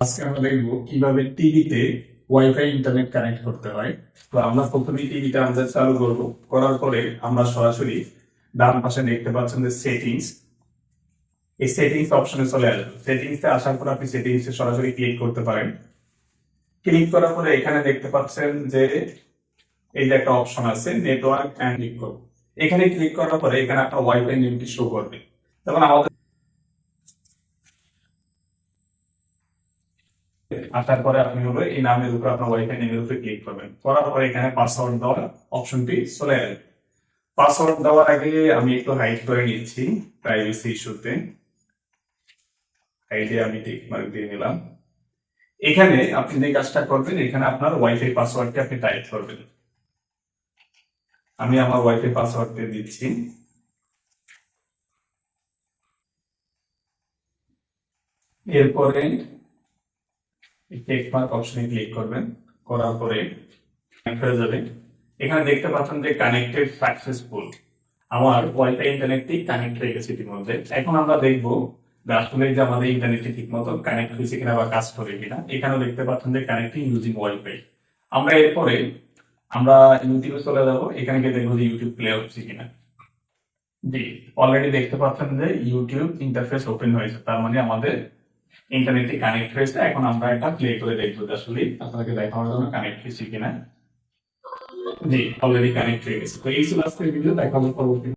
আজকে আমরা দেখব কীভাবে টিভিতে ওয়াইফাই ইন্টারনেট কানেক্ট করতে হয়। তো আমরা প্রথমে টিভিটা আমাদের চালু করব। করার পরে আমরা সরাসরি ডান পাশে দেখতে পাচ্ছেন যে সেটিংস এই সেটিংস অপশনে চলে আসবে। সেটিংসে আসার পর আপনি সেটিংসে সরাসরি ক্লিক করতে পারেন। ক্লিক করার পরে এখানে দেখতে পাচ্ছেন যে এই যে একটা অপশন আছে নেটওয়ার্ক অ্যান্ড ইকো এখানে ক্লিক করার পরে এখানে একটা ওয়াইফাই নেমটি শো করবে। তখন আমাদের আসার পরে আপনি হলো এই নামের উপর আপনার ওয়াইফাই নেমের উপরে ক্লিক করবেন। করার পরে এখানে পাসওয়ার্ড দেওয়ার অপশনটি চলে আসবে পাসওয়ার্ড দেওয়ার আগে আমি একটু হাইড করে নিচ্ছি প্রাইভেসি ইস্যুতে হাইডে আমি টিক মার্ক দিয়ে নিলাম। এখানে আপনি যে কাজটা করবেন, এখানে আপনার ওয়াইফাই পাসওয়ার্ডটি আপনি টাইপ করবেন। আমি আমার ওয়াইফাই পাসওয়ার্ড দিচ্ছি। এরপরে করার পরে যাবে। এখানে দেখতে পাচ্ছেন যে আমার কানেক্ট এখন আমরা যে আমাদের ঠিক মতো কানেক্ট হয়েছে কিনা বা কাজ করে কিনা। এখানেও দেখতে যে ইউজিং আমরা এরপরে আমরা ইউটিউবে চলে যাব। এখানে গিয়ে দেখব যে ইউটিউব প্লে হচ্ছে কিনা। জি অলরেডি দেখতে পাচ্ছেন যে ইউটিউব ইন্টারফেস ওপেন হয়েছে। তার মানে আমাদের ইন্টারনেটে কানেক্ট হয়েছে, এখন আমরা এটা প্লে করে দেখব আসলে আপনাকে দেখানোর জন্য কানেক্ট হয়েছে কিনা। জি অলরেডি কানেক্ট হয়ে গেছে। তো এই ছিল আজকের ভিডিও দেখা হবে পরবর্তী